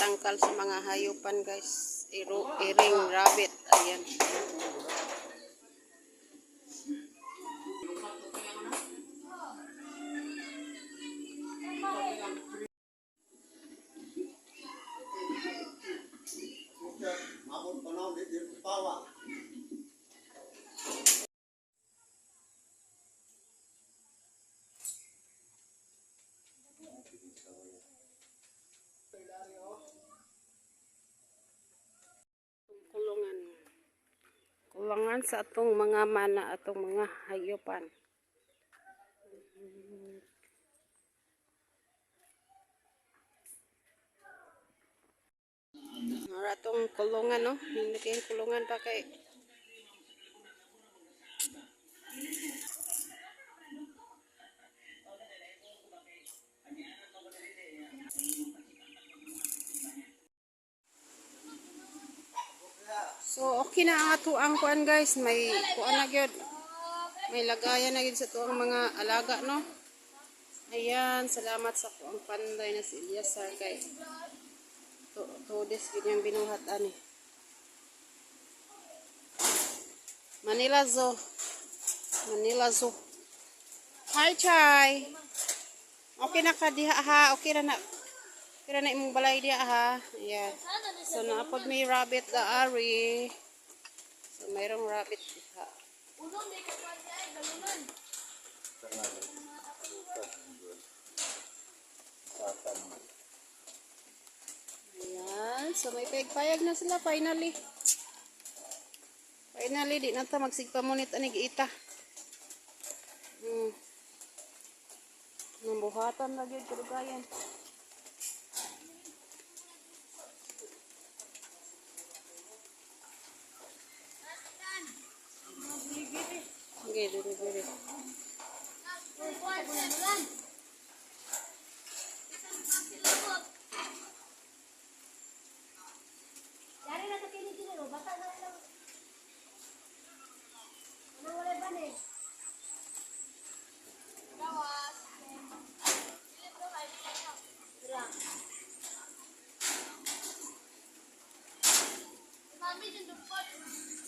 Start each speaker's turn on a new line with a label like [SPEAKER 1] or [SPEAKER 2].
[SPEAKER 1] tangkal sa mga hayupan guys. Iro, iring rabbit. Ayan.
[SPEAKER 2] Mabot pa na, di di pawa.
[SPEAKER 1] kulungan kulungan sa atong mga mana atong mga hayupan. Ara atong kulungan no? Hindi kayong kulungan pa kay So okay na ang ato ang kuan guys, may kuan na gyud. May lagayan na gyud sa tuang mga alaga no. Ayan, salamat sa kuang panday na si Eliasar kay to todes gyud yung binuhat ani. Manila Zoo. Manila Zoo. Hi, Chai. Okay na ka diha ha. Okay na na. Okay na imong balay diha ha. Ayan. So, naapod may rabbit da ari. So, mayroong rabbit diha. Ayan. So, may payag na sila finally. Finally, di na ta magsigpamunit anig ita. Hmm. Nambuhatan lagi লাগে দূরে দূরে Mami, didn't